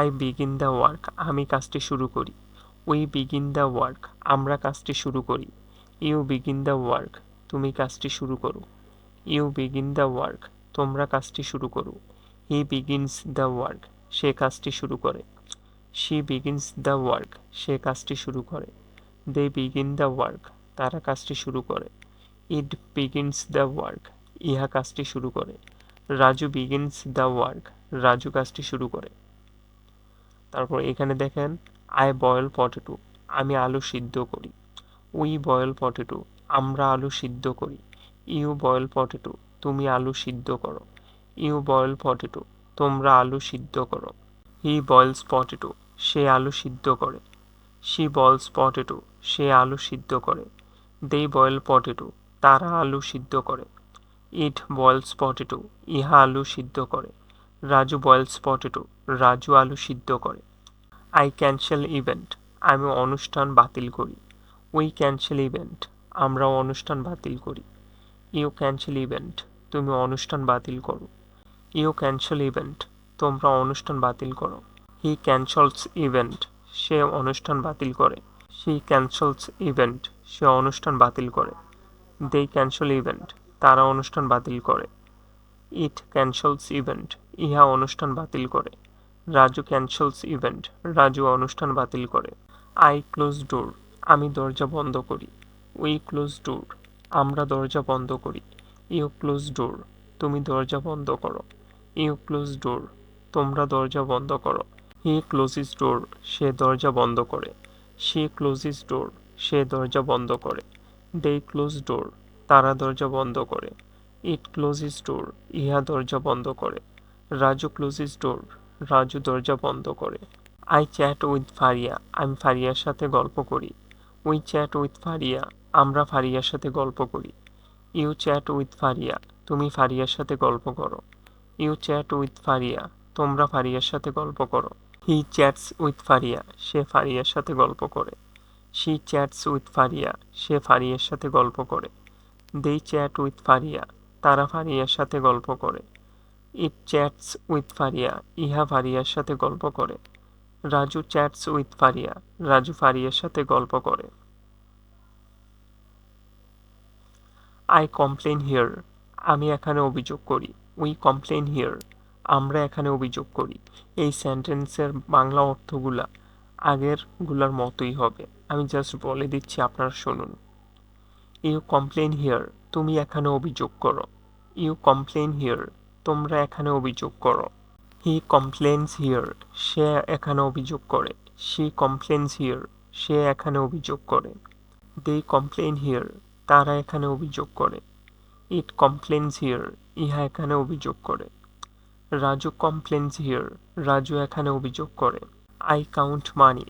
I begin the work, আমি কাজটি শুরু করি। উই বিগিন দ্য ওয়ার্ক, আমরা কাজটি শুরু করি। ইউ বিগিন দ্য ওয়ার্ক, তুমি কাজটি শুরু করো। ইউ বিগিন দ্য ওয়ার্ক, তোমরা কাজটি শুরু করো। হি বিগিনস দ্য ওয়ার্ক, সে কাজটি শুরু করে। শি বিগিনস দ্য ওয়ার্ক, সে কাজটি শুরু করে। দে বিগিন দ্য ওয়ার্ক, তারা কাজটি শুরু করে। ইট বিগিনস দ্য ওয়ার্ক, ইহা কাজটি শুরু করে। Raju begins the work, Raju কাজটি শুরু করে। তারপর এখানে দেখেন আই বয়েল পটেটো আমি আলু সিদ্ধ করি। উই বয়েল পটেটো আমরা আলু সিদ্ধ করি। ইউ বয়েল পটেটো তুমি আলু সিদ্ধ করো। ইউ বয়েল পটেটো তোমরা আলু সিদ্ধ করো। হি বয়েলস পটেটো সে আলু সিদ্ধ করে। শি বলস পটেটো সে আলু সিদ্ধ করে। দে বয়েল পটেটো তারা আলু সিদ্ধ করে। ইট বয়েলস পটেটো ইহা আলু সিদ্ধ করে। রাজু বয়েলস পটেটো রাজু আলু সিদ্ধ করে। আই ক্যান্সেল ইভেন্ট আমি অনুষ্ঠান বাতিল করি। উই ক্যান্সেল ইভেন্ট আমরা অনুষ্ঠান বাতিল করি। ইউ ক্যান্সেল ইভেন্ট তুমি অনুষ্ঠান বাতিল করো। ইউ ক্যান্সেল ইভেন্ট তোমরা অনুষ্ঠান বাতিল করো। হি ক্যান্সেলস ইভেন্ট সে অনুষ্ঠান বাতিল করে। সি ক্যান্সেলস ইভেন্ট সে অনুষ্ঠান বাতিল করে। দে ক্যান্সেল ইভেন্ট তারা অনুষ্ঠান বাতিল করে। ইট ক্যান্সেলস ইভেন্ট ইহা অনুষ্ঠান বাতিল করে। রাজু ক্যান্সেলস ইভেন্ট রাজু অনুষ্ঠান বাতিল করে। আই ক্লোজ ডোর আমি দরজা বন্ধ করি। উই ক্লোজ ডোর আমরা দরজা বন্ধ করি। ইউ ক্লোজ ডোর তুমি দরজা বন্ধ করো। ইউ ক্লোজ ডোর তোমরা দরজা বন্ধ করো। হি ক্লোজিস ডোর সে দরজা বন্ধ করে। সে ক্লোজিস ডোর সে দরজা বন্ধ করে। দে ক্লোজ ডোর তারা দরজা বন্ধ করে। ইট ক্লোজিস ডোর ইহা দরজা বন্ধ করে। রাজু ক্লোজিস ডোর রাজু দরজা বন্ধ করে। আই চ্যাট উইথ ফারিয়া, আমি ফারিয়ার সাথে গল্প করি। উই চ্যাট উইথ ফারিয়া, আমরা ফারিয়ার সাথে গল্প করি। ইউ চ্যাট উইথ ফারিয়া, তুমি ফারিয়ার সাথে গল্প করো। ইউ চ্যাট উইথ ফারিয়া, তোমরা ফারিয়ার সাথে গল্প করো। হি চ্যাটস উইথ ফারিয়া, সে ফারিয়ার সাথে গল্প করে। শি চ্যাটস উইথ ফারিয়া, সে ফারিয়ার সাথে গল্প করে। দে চ্যাট উইথ ফারিয়া, তারা ফারিয়ার সাথে গল্প করে। ইট চ্যাটস উইথ ফারিয়া ইহা ফারিয়ার সাথে গল্প করে। রাজু চ্যাটস উইথ ফারিয়া রাজু ফারিয়ার সাথে গল্প করে। আই কমপ্লেন হিয়ার আমি এখানে অভিযোগ করি। উই কমপ্লেন হিয়ার আমরা এখানে অভিযোগ করি। এই সেন্টেন্সের বাংলা অর্থগুলা আগেরগুলার মতোই হবে। আমি জাস্ট বলে দিচ্ছি, আপনারা শুনুন। ইউ কমপ্লেন হিয়ার তুমি এখানে অভিযোগ করো। ইউ কমপ্লেন হিয়ার তোমরা এখানে অভিযোগ করো। হি কমপ্লেন্স হিয়ার সে এখানে অভিযোগ করে। শি কমপ্লেন্স হিয়ার সে এখানে অভিযোগ করে। দে কমপ্লেন হিয়ার তারা এখানে অভিযোগ করে। ইট কমপ্লেন্স হিয়ার ইহা এখানে অভিযোগ করে। রাজু কমপ্লেন্স হিয়ার রাজু এখানে অভিযোগ করে। আই কাউন্ট মানি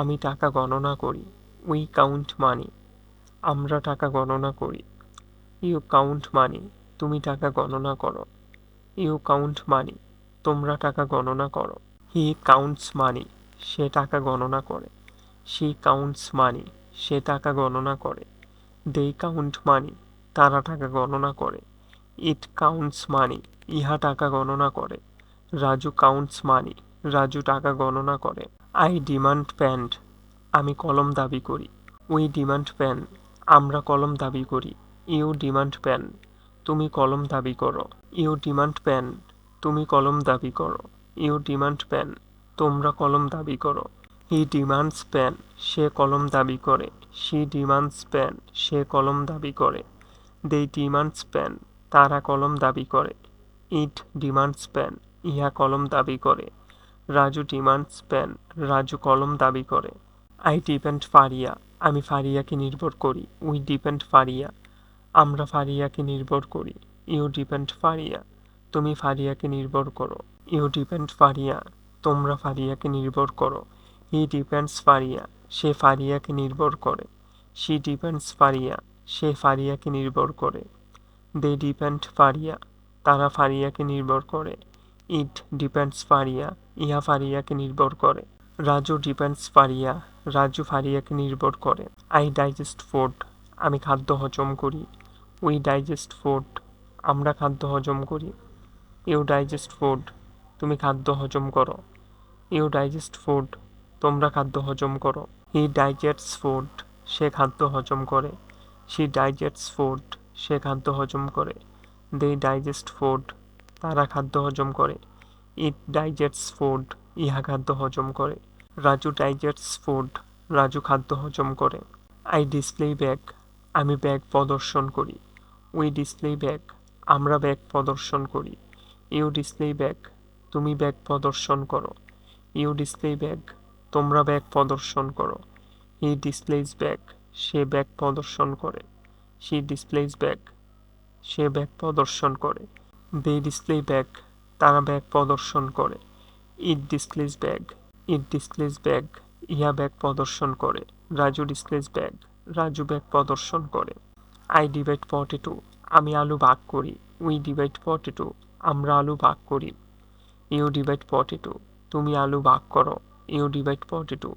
আমি টাকা গণনা করি। উই কাউন্ট মানি আমরা টাকা গণনা করি। ইউ কাউন্ট মানি তুমি টাকা গণনা করো। ইউ কাউন্ট মানি তোমরা টাকা গণনা করো। হি কাউন্টস মানি সে টাকা গণনা করে। শি কাউন্টস মানি সে টাকা গণনা করে। দে কাউন্ট মানি তারা টাকা গণনা করে। ইট কাউন্টস মানি ইহা টাকা গণনা করে। রাজু কাউন্টস মানি রাজু টাকা গণনা করে। আই ডিমান্ড প্যান্ট আমি কলম দাবি করি। উই ডিমান্ড প্যান আমরা কলম দাবি করি। ইউ ডিমান্ড প্যান তুমি কলম দাবি করো। ইউ ডিমান্ড পেন, তুমি কলম দাবি করো। ইউ ডিমান্ড পেন, তোমরা কলম দাবি করো। হি ডিমান্ডস পেন, সে কলম দাবি করে। শি ডিমান্ডস পেন, সে কলম দাবি করে। দে ডিমান্ডস পেন, তারা কলম দাবি করে। ইট ডিমান্ডস পেন, ইহা কলম দাবি করে। রাজু ডিমান্ডস পেন, রাজু কলম দাবি করে। আই ডিপেন্ড ফারিয়া, আমি ফারিয়াকে নির্ভর করি। We depend Faria. আমরা ফারিয়াকে নির্ভর করি। ইউ ডিপেন্ড ফারিয়া, তুমি ফারিয়াকে নির্ভর করো। ইউ ডিপেন্ড ফারিয়া, তোমরা ফারিয়াকে নির্ভর করো। হি ডিপেন্ডস ফারিয়া, সে ফারিয়াকে নির্ভর করে। শি ডিপেন্ডস ফারিয়া, সে ফারিয়াকে নির্ভর করে। দে ডিপেন্ড ফারিয়া, তারা ফারিয়াকে নির্ভর করে। ইট ডিপেন্ডস ফারিয়া, ইহা ফারিয়াকে নির্ভর করে। রাজু ডিপেন্ডস ফারিয়া, রাজু ফারিয়াকে নির্ভর করে। আই ডাইজেস্ট ফুড, আমি খাদ্য হজম করি। উই ডাইজেস্ট ফুড আমরা খাদ্য হজম করি। ইউ ডাইজেস্ট ফুড তুমি খাদ্য হজম করো। ইউ ডাইজেস্ট ফুড তোমরা খাদ্য হজম করো। হি ডাইজেস্টস ফুড সে খাদ্য হজম করে। শি ডাইজেস্টস ফুড সে খাদ্য হজম করে। দে ডাইজেস্ট ফুড তারা খাদ্য হজম করে। ইট ডাইজেস্টস ফুড ইহা খাদ্য হজম করে। রাজু ডাইজেস্টস ফুড রাজু খাদ্য হজম করে। আই ডিসপ্লে ব্যাগ আমি ব্যাগ প্রদর্শন করি। উই ডিসপ্লে ব্যাগ, আমরা ব্যাগ প্রদর্শন করি। ইউ ডিসপ্লে ব্যাগ, তুমি ব্যাগ প্রদর্শন করো। ইউ ডিসপ্লে ব্যাগ, তোমরা ব্যাগ প্রদর্শন করো। হি ডিসপ্লেস ব্যাগ, সে ব্যাগ প্রদর্শন করে। শি ডিসপ্লেস ব্যাগ, সে ব্যাগ প্রদর্শন করে। দে ডিসপ্লে ব্যাগ, তারা ব্যাগ প্রদর্শন করে। It displays bag, it displays bag, ইহা ব্যাগ প্রদর্শন করে। Raju displays bag, Raju bag প্রদর্শন করে। আই ডিভাইড পটেটো আমি আলু ভাগ করি। উই ডিভাইড পটেটো আমরা আলু ভাগ করি। ইউ ডিভাইড পটেটো তুমি আলু ভাগ করো। ইউ ডিভাইড পটেটো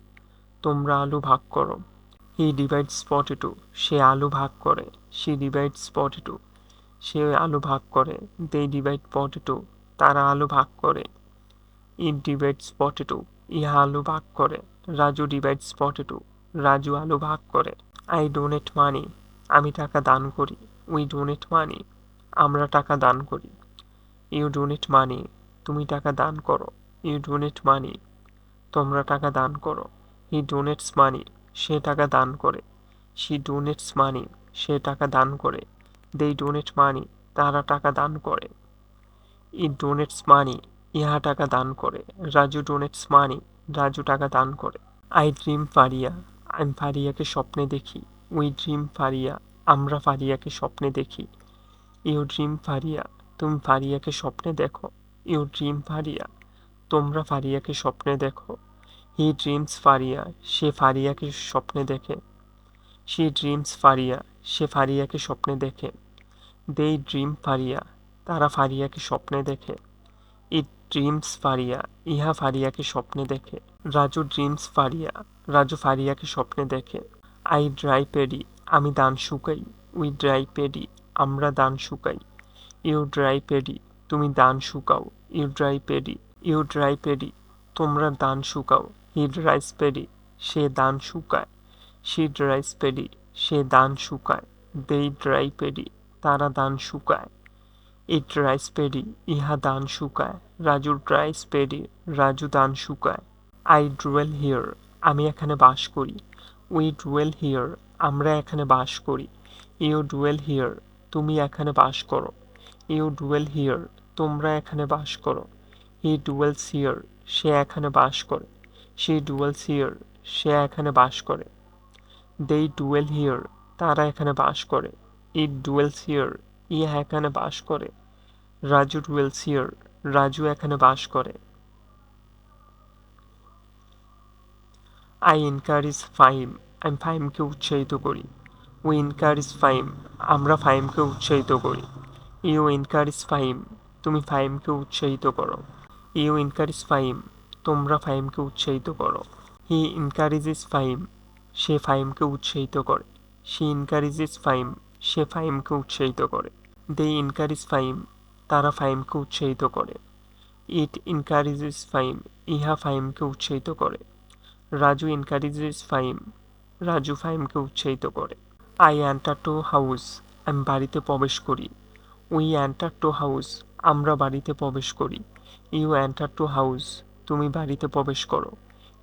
তোমরা আলু ভাগ করো। হি ডিভাইডস পটেটো সে আলু ভাগ করে। সি ডিভাইডস পটেটো সে আলু ভাগ করে। দে ডিভাইড পটেটো তারা আলু ভাগ করে। ইট ডিভাইডস পটেটো ইহা আলু ভাগ করে। রাজু ডিভাইডস পটেটো রাজু আলু ভাগ করে। আই ডোনেট মানি আমি টাকা দান করি। উই ডোনেট মানি আমরা টাকা দান করি। ইউ ডোনেট মানি তুমি টাকা দান করো। ইউ ডোনেট মানি তোমরা টাকা দান করো। হি ডোনেটস মানি সে টাকা দান করে। শি ডোনেটস মানি সে টাকা দান করে। দে ডোনেট মানি তারা টাকা দান করে। ই ডোনেটস মানি ইহা টাকা দান করে। রাজু ডোনেটস মানি রাজু টাকা দান করে। আই ড্রিম ফারিয়া আমি ফারিয়াকে স্বপ্নে দেখি। উই ড্রিম ফারিয়া, আমরা ফারিয়াকে স্বপ্নে দেখি। ইউ ড্রিম ফারিয়া, তুমি ফারিয়াকে স্বপ্নে দেখো। ইউ ড্রিম ফারিয়া, তোমরা ফারিয়াকে স্বপ্নে দেখো। হি ড্রিমস ফারিয়া, সে ফারিয়াকে স্বপ্নে দেখে। শি ড্রিমস ফারিয়া, সে ফারিয়াকে স্বপ্নে দেখে। দে ড্রিম ফারিয়া, তারা ফারিয়াকে স্বপ্নে দেখে। ইট ড্রিমস ফারিয়া, ইহা ফারিয়াকে স্বপ্নে দেখে। রাজু ড্রিমস ফারিয়া, রাজু ফারিয়াকে স্বপ্নে দেখে। আই ড্রাই পেডি আমি দান শুকাই। উই ড্রাই পেডি আমরা দান শুকাই। ইউ ড্রাই পেডি তুমি দান শুকাও। You dry paddy you dry paddy তোমরা দান শুকাও। হি ড্রাইস পেডি সে দান শুকায়। শি ড্রাইস পেডি সে দান শুকায়। দে ড্রাই পেডি তারা দান শুকায়। ইট রাইস পেডি ইহা দান শুকায়। রাজুর ড্রাইস পেডি রাজু দান শুকায়। আই ড্রুয়েল হিয়ার আমি এখানে বাস করি। উই ডুয়েল হিয়ার আমরা এখানে বাস করি। ইউ ডুয়েল হিয়ার তুমি এখানে বাস করো। ইউ ডুয়েল হিয়ার তোমরা এখানে বাস করো। হি ডুয়েলস হিয়ার সে এখানে বাস করে। সি ডুয়েলস হিয়ার সে এখানে বাস করে। দে ডুয়েল হিয়ার তারা এখানে বাস করে। ইট ডুয়েলস হিয়ার ইহা এখানে বাস করে। রাজু ডুয়েলস হিয়ার রাজু এখানে বাস করে। আই এনকারেজ ফাইম আমি ফাইমকে উৎসাহিত করি। উই এনকারেজ ফাইম আমরা ফাইমকে উৎসাহিত করি। ইউ এনকারেজ ফাইম তুমি ফাইমকে উৎসাহিত করো। ইউ এনকারেজ ফাইম তোমরা ফাইমকে উৎসাহিত করো। হি এনকারেজেস ফাইম সে ফাইমকে উৎসাহিত করে। সি এনকারেজেস ফাইম সে ফাইমকে উৎসাহিত করে। দে এনকারেজ ফাইম তারা ফাইমকে উৎসাহিত করে। ইট এনকারেজেস ফাইম ইহা ফাইমকে উৎসাহিত করে। রাজু এনকারেজেস ফাইম রাজু ফাইমকে উৎসাহিত করে। আই অ্যান্টার টু হাউস আমি বাড়িতে প্রবেশ করি। উই অ্যান্টার টু হাউস আমরা বাড়িতে প্রবেশ করি। ইউ অ্যান্টার টু হাউস তুমি বাড়িতে প্রবেশ করো।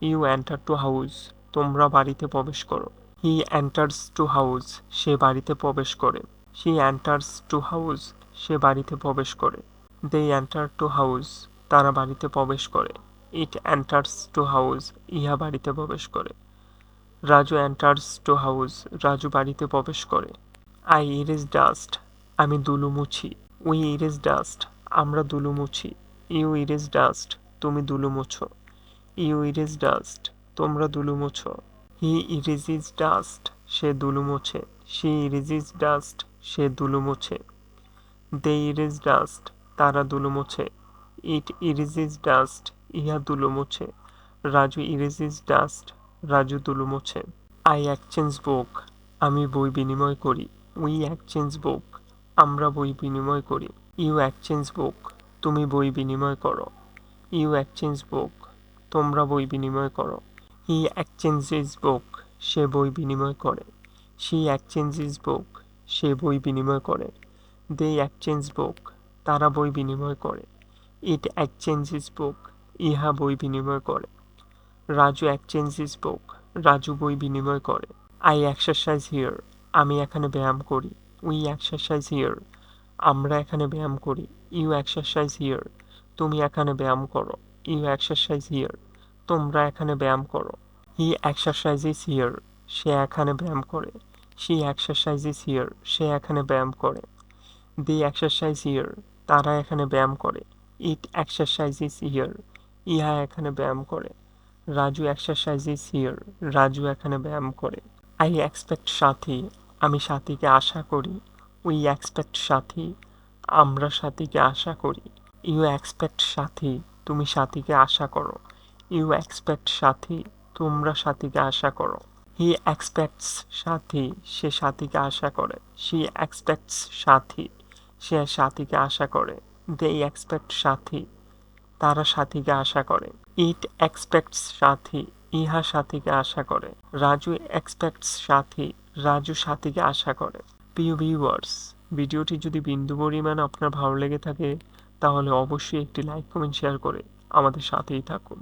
ইউ অ্যান্টার টু হাউস তোমরা বাড়িতে প্রবেশ করো। হি অ্যান্টার্স টু হাউস সে বাড়িতে প্রবেশ করে। শি অ্যান্টার্স টু হাউস সে বাড়িতে প্রবেশ করে। দে অ্যান্টার টু হাউস তারা বাড়িতে প্রবেশ করে। ইট অ্যান্টার্স টু হাউস, ইহা বাড়িতে প্রবেশ করে। Raju enters to house, Raju বাড়িতে প্রবেশ করে। আই ইরেজ ডাস্ট, আমি দুলু মুছি। উই ইরেজ ডাস্ট, আমরা দুলু মুছি। ইউ ইরেজ ডাস্ট, তুমি দুলু মুছো। ইউ ইরেজ ডাস্ট, তোমরা দুলু মুছো। হি ইরেজিজ ডাস্ট, সে দুলু মোছে। সি ইরেজিজ ডাস্ট, সে দুলু মোছে। দে ইরেজ ডাস্ট, তারা দুলু মোছে। ইট ইরেজিজ ডাস্ট ইহা দুলু মোছে। রাজু ইরেজিজ ডাস্ট, রাজু দুলু মোছে। আই এক্সচেঞ্জ বুক, আমি বই বিনিময় করি। উই এক্সচেঞ্জ বুক, আমরা বই বিনিময় করি। ইউ এক্সচেঞ্জ বুক, তুমি বই বিনিময় করো। ইউ এক্সচেঞ্জ বুক, তোমরা বই বিনিময় করো। হি এক্সচেঞ্জেস বুক, সে বই বিনিময় করে। শি এক্সচেঞ্জেস বুক, সে বই বিনিময় করে। দে এক্সচেঞ্জ বুক, তারা বই বিনিময় করে। ইট এক্সচেঞ্জেস বুক ইহা বই বিনিময় করে। রাজু এক্সচেঞ্জেস বুক, রাজু বই বিনিময় করে। আই এক্সারসাইজ হিয়ার, আমি এখানে ব্যায়াম করি। উই এক্সারসাইজ হিয়ার, আমরা এখানে ব্যায়াম করি। ইউ এক্সারসাইজ হিয়ার, তুমি এখানে ব্যায়াম করো। ইউ এক্সারসাইজ হিয়ার, তোমরা এখানে ব্যায়াম করো। হি এক্সারসাইজেস হিয়ার, সে এখানে ব্যায়াম করে। শি এক্সারসাইজেস হিয়ার, সে এখানে ব্যায়াম করে। দি এক্সারসাইজ হিয়ার, তারা এখানে ব্যায়াম করে। ইট এক্সারসাইজেস হিয়ার ইহা এখানে ব্যায়াম করে। রাজু এক্সারসাইজেস হিয়ার রাজু এখানে ব্যায়াম করে। আই এক্সপেক্ট সাথী, আমি সাথীকে আশা করি। উই এক্সপেক্ট সাথী, আমরা সাথীকে আশা করি। ইউ এক্সপেক্ট সাথী, তুমি সাথীকে আশা করো। ইউ এক্সপেক্ট সাথী, তোমরা সাথীকে আশা করো। হি এক্সপেক্টস সাথী, সে সাথীকে আশা করে। শি এক্সপেক্টস সাথী, সে সাথীকে আশা করে। দে এক্সপেক্ট সাথী। তারা সাথীকে আশা করে। ইট এক্সপেক্টস সাথী, ইহা সাথীকে আশা করে। রাজু এক্সপেক্টস সাথী, রাজু সাথীকে আশা করে। প্রিয় ভিউয়ার্স, ভিডিওটি যদি বিন্দু পরিমাণ আপনার ভালো লেগে থাকে, তাহলে অবশ্যই একটি লাইক, কমেন্ট, শেয়ার করে আমাদের সাথেই থাকুন।